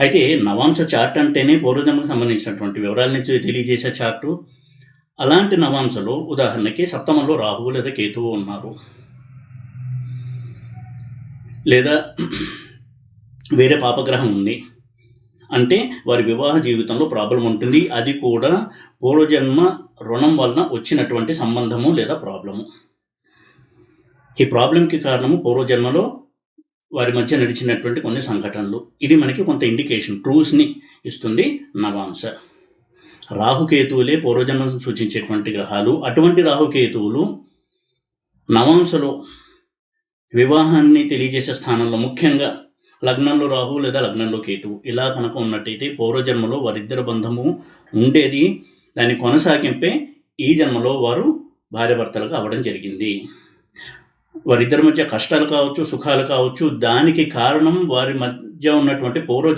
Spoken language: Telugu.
అయితే నవాంశ చార్ట్ అంటేనే పూర్వజన్మకు సంబంధించినటువంటి వివరాలని నుంచి తెలియజేసే చార్టు. అలాంటి నవాంశలో ఉదాహరణకి సప్తమంలో రాహువు లేదా కేతువు ఉన్నారు. లేదా వేరే పాపగ్రహం ఉంది. అంటే వారి వివాహ జీవితంలో ప్రాబ్లం ఉంటుంది. అది కూడా పూర్వజన్మ రుణం వలన వచ్చినటువంటి సంబంధము లేదా ప్రాబ్లము. ఈ ప్రాబ్లంకి కారణము పూర్వజన్మలో వారి మధ్య నడిచినటువంటి కొన్ని సంఘటనలు. ఇది మనకి కొంత ఇండికేషన్ ట్రూస్ని ఇస్తుంది నవాంశ. రాహుకేతువులే పూర్వజన్మను సూచించేటువంటి గ్రహాలు. అటువంటి రాహుకేతువులు నవాంశలో వివాహాన్ని తెలియజేసే స్థానంలో ముఖ్యంగా లగ్నంలో రాహు లేదా లగ్నంలో కేతువు. ఇలా కనుక ఉన్నట్టయితే పూర్వజన్మలో వారిద్దరి బంధము ఉండేది. దాన్ని కొనసాగింపే ఈ జన్మలో వారు భార్యాభర్తలుగా అవ్వడం జరిగింది. వారిద్దరి మధ్య కష్టాలు కావచ్చు సుఖాలు కావచ్చు దానికి కారణం వారి మధ్య ఉన్నటువంటి పూర్వ